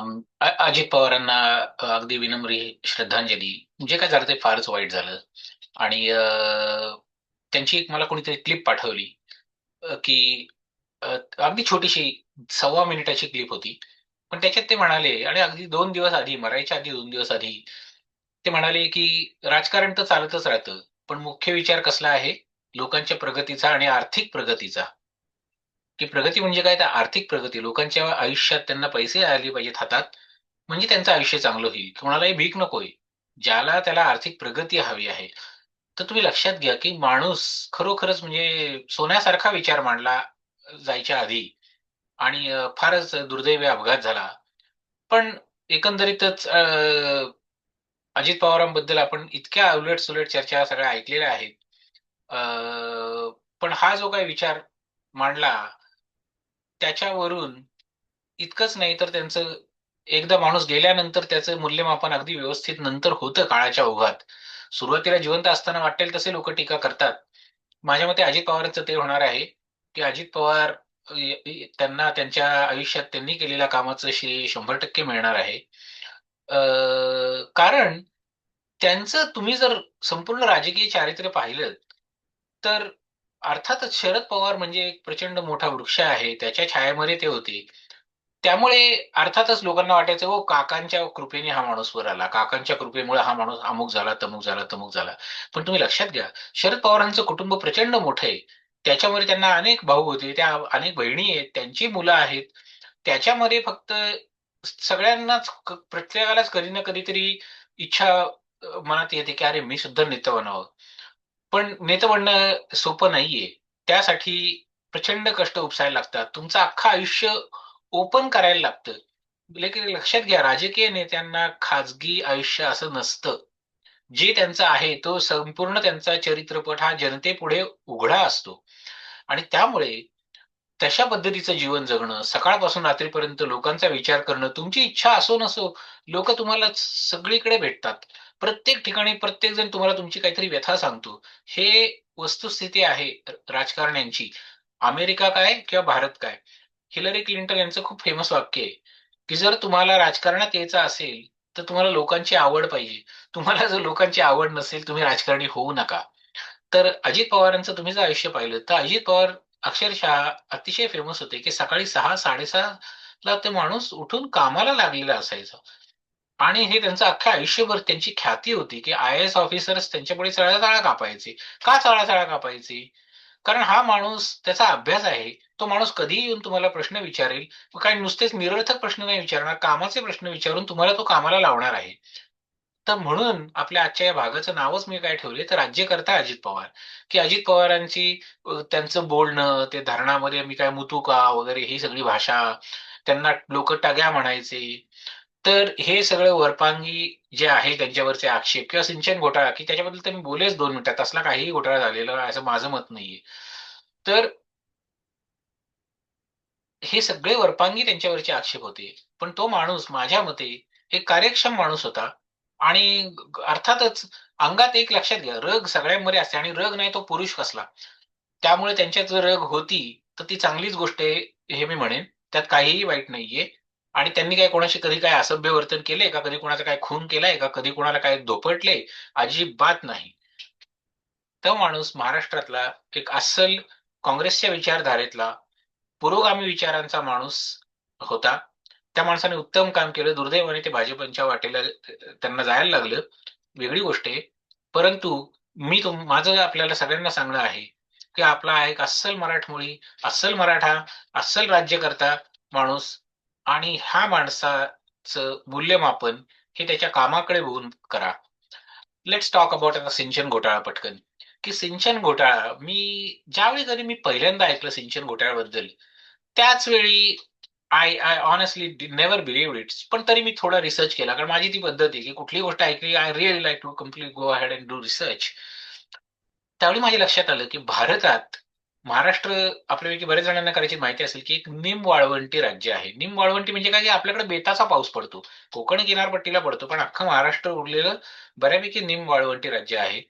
Um, Ajit पवारांना अगदी विनम्र श्रद्धांजली. जे काय झालं ते फारच वाईट झालं. आणि त्यांची एक मला कोणीतरी क्लिप पाठवली की अगदी छोटीशी सव्वा मिनिटाची क्लिप होती. पण त्याच्यात ते म्हणाले आणि अगदी दोन दिवस आधी मरायच्या आधी दोन दिवस आधी ते म्हणाले की राजकारण तर चालतच राहतं पण मुख्य विचार कसला आहे? लोकांच्या प्रगतीचा आणि आर्थिक प्रगतीचा. की प्रगती म्हणजे काय? तर आर्थिक प्रगती. लोकांच्या आयुष्यात त्यांना पैसे आले पाहिजेत हातात म्हणजे त्यांचं आयुष्य चांगलं होईल. कोणालाही भीक नकोय. ज्याला त्याला आर्थिक प्रगती हवी आहे. तर तुम्ही लक्षात घ्या की माणूस खरोखरच म्हणजे सोन्यासारखा विचार मांडला जायच्या आधी आणि फारच दुर्दैवी अपघात झाला. पण एकंदरीतच अजित पवारांबद्दल आपण इतक्या उलट सुलट चर्चा सगळ्या ऐकलेल्या आहेत. पण हा जो काही विचार मांडला त्याच्यावरून इतकंच नाही तर त्यांचं एकदा माणूस गेल्यानंतर त्याचं मूल्यमापन अगदी व्यवस्थित नंतर होतं काळाच्या ओघात. सुरुवातीला जिवंत असताना वाटेल तसे लोक टीका करतात. माझ्या मते अजित पवारांचं ते होणार आहे की अजित पवार त्यांना त्यांच्या आयुष्यात त्यांनी केलेल्या कामाचं श्रेय शंभर टक्के मिळणार आहे. कारण त्यांचं तुम्ही जर संपूर्ण राजकीय चारित्र्य पाहिलं तर अर्थातच शरद पवार म्हणजे एक प्रचंड मोठा वृक्ष आहे त्याच्या छायामध्ये ते होते. त्यामुळे अर्थातच लोकांना वाटायचं हो काकांच्या कृपेने हा माणूस वर आला काकांच्या कृपेमुळे हा माणूस अमुक झाला तमुक झाला तमुक झाला. पण तुम्ही लक्षात घ्या शरद पवारांचं कुटुंब प्रचंड मोठं आहे. त्याच्यामध्ये त्यांना अनेक भाऊ होते त्या अनेक बहिणी आहेत त्यांची मुलं आहेत. त्याच्यामध्ये फक्त सगळ्यांनाच प्रत्येकालाच कधी ना कधीतरी इच्छा मनात येते की अरे मी सुद्धा नेता बनावं पण नेतं बनणं सोपं नाहीये. त्यासाठी प्रचंड कष्ट उपसायला लागतात. तुमचं अख्खं आयुष्य ओपन करायला लागतं. लेकिन लक्षात घ्या राजकीय नेत्यांना खाजगी आयुष्य असं नसतं. जे त्यांचं आहे तो संपूर्ण त्यांचा चरित्रपट हा जनतेपुढे उघडा असतो. आणि त्यामुळे तशा पद्धतीचं जीवन जगणं सकाळपासून रात्रीपर्यंत लोकांचा विचार करणं तुमची इच्छा असो नसो लोक तुम्हाला सगळीकडे भेटतात. प्रत्येक ठिकाणी प्रत्येक जण तुम्हाला तुमची काहीतरी व्यथा सांगतो. हे वस्तुस्थिती आहे राजकारण्यांची. अमेरिका काय किंवा भारत काय? हिलरी क्लिंटन यांचं खूप फेमस वाक्य आहे की जर तुम्हाला राजकारणात यायचं असेल तर तुम्हाला लोकांची आवड पाहिजे. तुम्हाला जर लोकांची आवड नसेल तुम्ही राजकारणी होऊ नका. तर अजित पवारांचं तुम्ही जर आयुष्य पाहिलं तर अजित पवार अक्षरशः अतिशय फेमस होते की सकाळी सहा साडेसहा ला ते माणूस उठून कामाला लागलेला असायचा. आणि हे त्यांचं अख्ख्या आयुष्यभर त्यांची ख्याती होती की आय एस ऑफिसर्स त्यांच्यापुढे चळाचाळा कापायचे. का चळाचाळा कापायचे? कारण हा माणूस त्याचा अभ्यास आहे. तो माणूस कधीही येऊन तुम्हाला प्रश्न विचारेल. काही नुसतेच निरर्थक प्रश्न नाही विचारणार कामाचे प्रश्न विचारून तुम्हाला तो कामाला लावणार आहे. तर म्हणून आपल्या आजच्या या भागाचं नावच मी काय ठेवले तर राज्यकर्ता अजित पवार. की अजित पवारांची त्यांचं बोलणं ते धरणामध्ये मी काय मुतुका वगैरे ही सगळी भाषा त्यांना लोक टग्या म्हणायचे. तर हे सगळं वरपांगी जे आहे त्यांच्यावरचे आक्षेप किंवा सिंचन घोटाळा की त्याच्याबद्दल तर मी बोलेच दोन मिनिटात. असला काहीही घोटाळा झालेला असं माझं मत नाहीये. तर हे सगळे वरपांगी त्यांच्यावरचे आक्षेप होते. पण तो माणूस माझ्या मते एक कार्यक्षम माणूस होता. आणि अर्थातच अंगात एक लक्षात घ्या रग सगळ्यांमध्ये असते आणि रग नाही तो पुरुष कसला. त्यामुळे त्यांच्यात जर रग होती तर ती चांगलीच गोष्ट आहे हे मी म्हणेन. त्यात काहीही वाईट नाहीये. आणि त्यांनी काय कोणाशी कधी काय असभ्य वर्तन केले? का कधी कोणाचा काय खून केलाय? का कधी कोणाला काय धोपटले अजिबात नाही. तो माणूस महाराष्ट्रातला एक अस्सल काँग्रेसच्या विचारधारेतला पुरोगामी विचारांचा माणूस होता. त्या माणसाने उत्तम काम केलं. दुर्दैवाने ते भाजपच्या वाटेला त्यांना जायला लागलं. वेगळी गोष्ट आहे. परंतु मी तुम माझं आपल्याला सगळ्यांना सांगणं आहे की आपला एक अस्सल मराठमोळी अस्सल मराठा अस्सल राज्यकर्ता माणूस आणि ह्या माणसाचं मूल्यमापन हे त्याच्या कामाकडे बघून करा. लेट्स टॉक अबाउट आता सिंचन घोटाळा पटकन. की सिंचन घोटाळा मी ज्यावेळी कधी मी पहिल्यांदा ऐकलं सिंचन घोटाळ्याबद्दल त्याच वेळी I I honestly never believe it's पण तरी मी थोडा रिसर्च केला कारण माझी ती पद्धत आहे की कुठली गोष्ट ऐकली I really like to complete go had and do research त्यावेळी माझ्या लक्षात आलं की भारतात महाराष्ट्र आपल्यापैकी बरेच जणांना करायची माहिती असेल की एक निम वाळवंटी राज्य आहे. निम वाळवंटी म्हणजे काय? की आपल्याकडे बेताचा पाऊस पडतो. कोकण किनारपट्टीला पडतो. पण अख्खा महाराष्ट्र उरलेलं बऱ्यापैकी निम वाळवंटी राज्य आहे.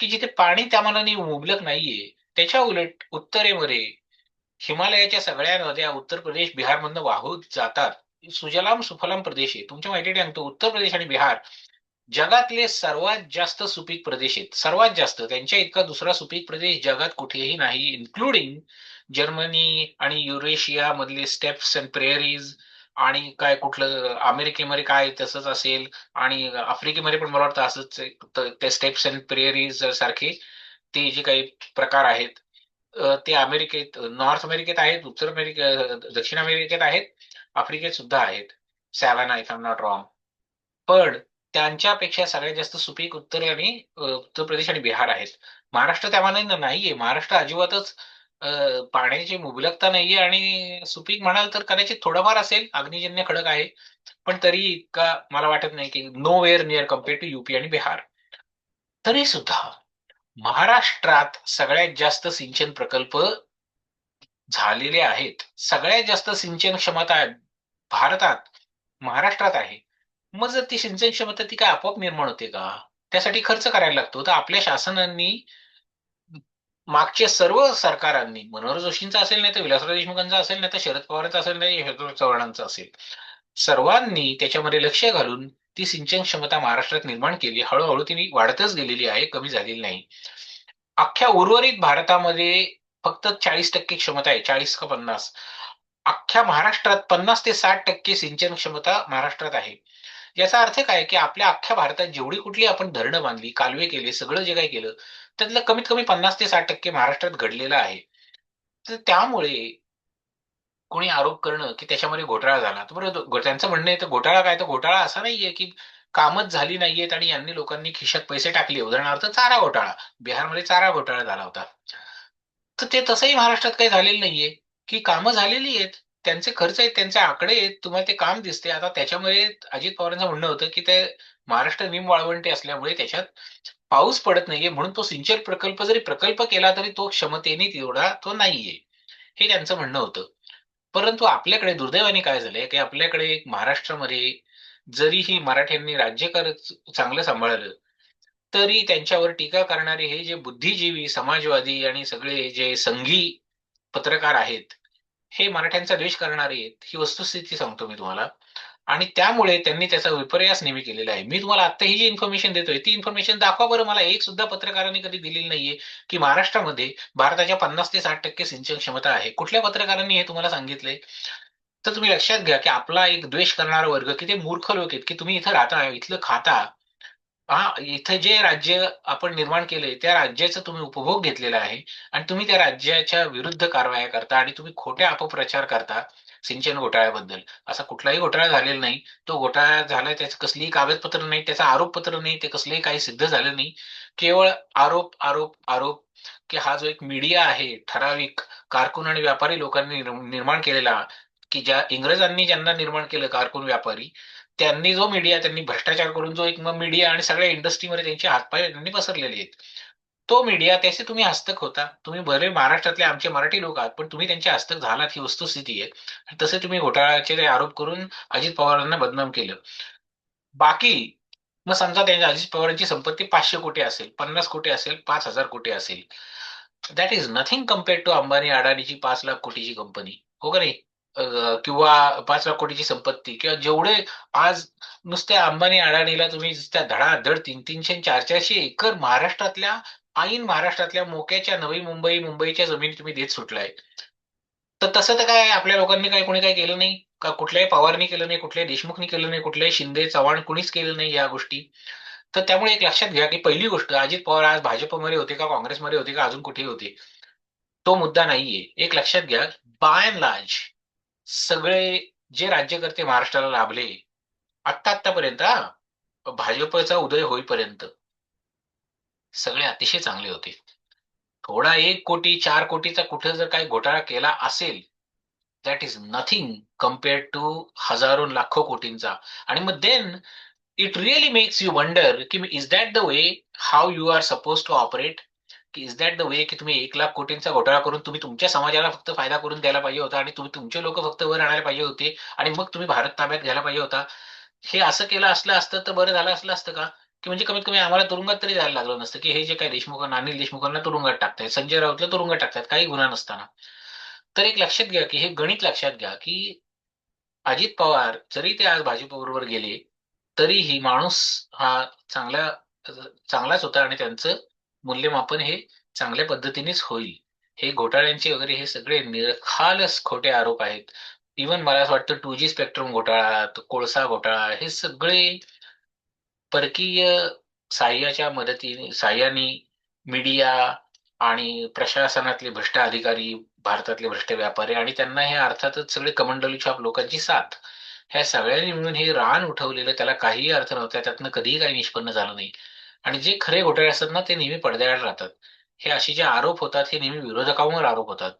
की जिथे पाणी त्या मनाने मुबलक नाहीये त्याच्या उलट उत्तरेमध्ये हिमालयाच्या सगळ्या नद्या उत्तर प्रदेश बिहारमधनं वाहून जातात. सुजलाम सुफलाम प्रदेश आहे. तुमच्या माहिती सांगतो उत्तर प्रदेश आणि बिहार जगातले सर्वात जास्त सुपीक प्रदेश आहेत. सर्वात जास्त त्यांच्या इतका दुसरा सुपीक प्रदेश जगात कुठेही नाही इन्क्लुडिंग जर्मनी आणि युरेशिया मधले स्टेप्स अँड प्रेअरीज आणि काय कुठलं अमेरिकेमध्ये काय तसंच असेल आणि आफ्रिकेमध्ये पण मला वाटतं असंच ते स्टेप्स अँड प्रेअरीज सारखे ते जे काही प्रकार आहेत ते अमेरिकेत नॉर्थ अमेरिकेत आहेत उत्तर अमेरिके दक्षिण अमेरिकेत आहेत आफ्रिकेत सुद्धा आहेत. Savanna I am not wrong पण त्यांच्यापेक्षा सगळ्यात जास्त सुपीक उत्तर आणि उत्तर प्रदेश आणि बिहार आहेत. महाराष्ट्र त्यामानाने नाहीये. महाराष्ट्र अजिबातच पाण्याची मुबलकता नाहीये आणि सुपीक म्हणाल तर कदाचित थोडंफार असेल. अग्निजन्य खडक आहे. पण तरी इतका मला वाटत नाही की nowhere near compare to UP आणि बिहार. तरी सुद्धा महाराष्ट्रात सगळ्यात जास्त सिंचन प्रकल्प झालेले आहेत. सगळ्यात जास्त सिंचन क्षमता भारतात महाराष्ट्रात आहे. मग जर ती सिंचन क्षमता ती काय आपोआप निर्माण होते का? त्यासाठी खर्च करायला लागतो. तर आपल्या शासनांनी मागच्या सर्व सरकारांनी मनोहर जोशींचा असेल नाही तर विलासराव देशमुखांचा असेल नाही तर शरद पवारांचा असेल नाही यशवंतराव चव्हाणांचा असेल. सर्वांनी त्याच्यामध्ये लक्ष घालून ती सिंचन क्षमता महाराष्ट्रात निर्माण केली. हळूहळू ती वाढतच गेलेली आहे कमी झालेली नाही. अख्ख्या उर्वरित भारतामध्ये फक्त चाळीस टक्के क्षमता आहे चाळीस का पन्नास. अख्ख्या महाराष्ट्रात पन्नास ते साठ टक्के सिंचन क्षमता महाराष्ट्रात आहे. याचा अर्थ काय की आपल्या अख्ख्या भारतात जेवढी कुठली आपण धरणं बांधली कालवे केले सगळं जे काही केलं त्यातलं कमीत कमी पन्नास ते साठ टक्के महाराष्ट्रात घडलेलं आहे. तर त्यामुळे कोणी आरोप करणं की त्याच्यामध्ये घोटाळा झाला. तर त्यांचं म्हणणं आहे तर घोटाळा काय? तर घोटाळा असा नाहीये की कामच झाली नाहीयेत आणि यांनी लोकांनी खिशात पैसे टाकले. उदाहरणार्थ चारा घोटाळा. बिहारमध्ये चारा घोटाळा झाला होता. तर ते तसंही महाराष्ट्रात काही झालेलं नाहीये. की कामं झालेली आहेत. त्यांचे खर्च आहेत त्यांचे आकडे आहेत तुम्हाला ते काम दिसते आता त्याच्यामध्ये अजित पवारांचं म्हणणं होतं की ते महाराष्ट्र निम वाळवंटी असल्यामुळे त्याच्यात पाऊस पडत नाहीये. म्हणून तो सिंचन प्रकल्प जरी प्रकल्प केला तरी तो क्षमतेने तेवढा तो नाहीये. हे त्यांचं म्हणणं होतं. परंतु आपल्याकडे दुर्दैवाने काय झालंय की आपल्याकडे महाराष्ट्रामध्ये जरीही मराठ्यांनी राज्यकार चांगलं सांभाळलं तरी त्यांच्यावर टीका करणारे हे जे बुद्धिजीवी समाजवादी आणि सगळे जे संघी पत्रकार आहेत हे मराठ्यांचा द्वेष करणारे आहेत ही वस्तुस्थिती सांगतो मी तुम्हाला. आणि त्यामुळे त्यांनी त्याचा विपर्यास नेहमी केलेला आहे. मी तुम्हाला आता ही जी इन्फॉर्मेशन देतोय ती इन्फॉर्मेशन दाखवा बरं मला. एक सुद्धा पत्रकारांनी कधी दिलेली नाहीये की महाराष्ट्रामध्ये भारताच्या पन्नास ते साठ टक्के सिंचन क्षमता आहे. कुठल्या पत्रकारांनी हे तुम्हाला सांगितलंय? तर तुम्ही लक्षात घ्या की आपला एक द्वेष करणारा वर्ग की ते मूर्ख लोक आहेत की तुम्ही इथं राहता इथलं खाता हा इथं जे राज्य आपण निर्माण केले त्या राज्याचा तुम्ही उपभोग घेतलेला आहे आणि तुम्ही त्या राज्याच्या विरुद्ध कारवाया करता आणि तुम्ही खोट्या अपप्रचार करता सिंचन घोटाळ्याबद्दल. असा कुठलाही घोटाळा झालेला नाही. तो घोटाळा झालाय त्याचं कसलीही कागदपत्र नाही त्याचा आरोपपत्र नाही ते कसलेही काही सिद्ध झालं नाही. केवळ आरोप आरोप आरोप की हा जो एक मीडिया आहे ठराविक कारकून आणि व्यापारी लोकांनी निर्माण केलेला की ज्या इंग्रजांनी ज्यांना निर्माण केलं कारकून व्यापारी त्यांनी जो मीडिया त्यांनी भ्रष्टाचार करून जो एक मीडिया आणि सगळ्या इंडस्ट्रीमध्ये त्यांचे हातपाय त्यांनी पसरलेले आहेत. तो मीडिया त्याचे तुम्ही हस्तक होता. तुम्ही बरे महाराष्ट्रातले आमचे मराठी लोक आहात पण तुम्ही त्यांचे हस्तक झालात ही वस्तुस्थिती आहे. तसे तुम्ही घोटाळ्याचे आरोप करून अजित पवारांना बदनाम केलं. बाकी मग समजा त्यांच्या अजित पवारांची संपत्ती पाचशे कोटी असेल पन्नास कोटी असेल पाच हजार कोटी असेल. That is nothing compared to Ambani अडाणीची पाच लाख कोटीची कंपनी हो का नाही? किंवा पाच लाख कोटीची संपत्ती किंवा जेवढे आज नुसत्या अंबानी अडाणीला तुम्ही त्या धडाधड तीन तीनशे चार चारशे एकर महाराष्ट्रातल्या ऐन महाराष्ट्रातल्या मोक्याच्या नवी मुंबई मुंबईच्या जमिनी तुम्ही देत सुटलाय. तर तसं तर काय आपल्या लोकांनी काय कोणी काय केलं नाही? का कुठल्याही पवारनी केलं नाही कुठल्याही देशमुखनी केलं नाही कुठल्याही शिंदे चव्हाण कुणीच केलं नाही या गोष्टी? तर त्यामुळे एक लक्षात घ्या की पहिली गोष्ट अजित पवार आज भाजपमध्ये होते का काँग्रेसमध्ये होते का अजून कुठे होते? तो मुद्दा नाहीये. एक लक्षात घ्या बाय अँड लार्ज सगळे जे राज्यकर्ते महाराष्ट्राला लाभले आत्ता आत्तापर्यंत भाजपचा उदय होईपर्यंत सगळे अतिशय चांगले होते. थोडा एक कोटी चार कोटीचा कुठे जर काही घोटाळा केला असेल that is nothing compared to हजारो लाखो कोटींचा. आणि मग then it really makes you wonder की is that the way how you are suppose to operate की इज दॅट द वे की तुम्ही एक लाख कोटींचा घोटाळा करून तुम्ही तुमच्या समाजाला फक्त फायदा करून द्यायला पाहिजे होता आणि तुम्ही तुमचे लोक फक्त वर आणायला पाहिजे होते आणि मग तुम्ही भारत ताब्यात घ्यायला पाहिजे होता. हे असं केलं असलं असतं तर बरं झालं असलं असतं का? की म्हणजे कमीत कमी आम्हाला तुरुंगात तरी जायला लागलं नसतं की हे जे काही देशमुखांना अनिल देशमुखांना तुरुंगात टाकतायत संजय राऊतला तुरुंगात टाकतात काही गुन्हा नसताना. तर एक लक्षात घ्या की हे गणित लक्षात घ्या की अजित पवार जरी ते आज भाजपबरोबर गेले तरीही माणूस हा चांगला चांगलाच होता आणि त्यांचं मूल्यमापन हे चांगल्या पद्धतीनेच होईल. हे घोटाळ्यांचे वगैरे हे सगळे निरखालच खोटे आरोप आहेत. इवन मला असं वाटतं टू जी स्पेक्ट्रम घोटाळा कोळसा घोटाळा हे सगळे परकीय साह्याच्या मदतीने साह्याने मीडिया आणि प्रशासनातले भ्रष्ट अधिकारी भारतातले भ्रष्ट व्यापारी आणि त्यांना हे अर्थातच सगळे कमंडली छाप लोकांची साथ. ह्या सगळ्यांनी मिळून हे रान उठवलेलं त्याला काहीही अर्थ नव्हता त्यातनं कधीही काही निष्पन्न झालं नाही. आणि जे खरे घोटाळे असतात ना ते नेहमी पडद्याआड राहतात. हे असे जे आरोप होतात हे नेहमी विरोधकांवर आरोप होतात.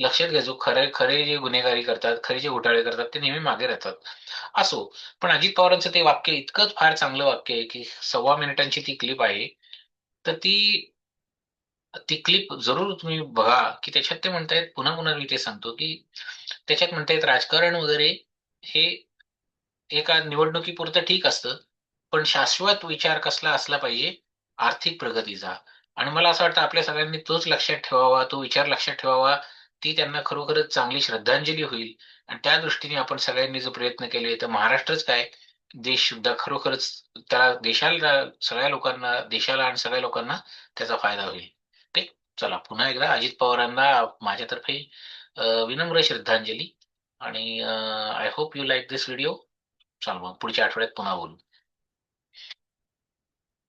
लक्षात घ्या जो खरे खरे जे गुन्हेगारी करतात खरे जे घोटाळे करतात ते नेहमी मागे राहतात. असो पण अजित पवारांचं ते वाक्य इतकंच फार चांगलं वाक्य आहे की सव्वा मिनिटांची ती क्लिप आहे तर ती ती क्लिप जरूर तुम्ही बघा की त्याच्यात ते म्हणतायत पुन्हा पुन्हा मी ते सांगतो की त्याच्यात म्हणतायत राजकारण वगैरे हे एका निवडणुकीपुरतं ठीक असतं पण शाश्वत विचार कसला असला पाहिजे आर्थिक प्रगतीचा. आणि मला असं वाटतं आपल्या सगळ्यांनी तोच लक्षात ठेवावा तो विचार लक्षात ठेवावा ती त्यांना खरोखरच चांगली श्रद्धांजली होईल. आणि त्या दृष्टीने आपण सगळ्यांनी जर प्रयत्न केले तर महाराष्ट्रच काय? देश सुद्धा खरोखरच त्याला देशाला सगळ्या लोकांना देशाला आणि सगळ्या लोकांना त्याचा फायदा होईल. ठीक चला पुन्हा एकदा अजित पवारांना माझ्यातर्फे विनम्र श्रद्धांजली. आणि I hope you like this video चल मग पुढच्या आठवड्यात पुन्हा बोलू.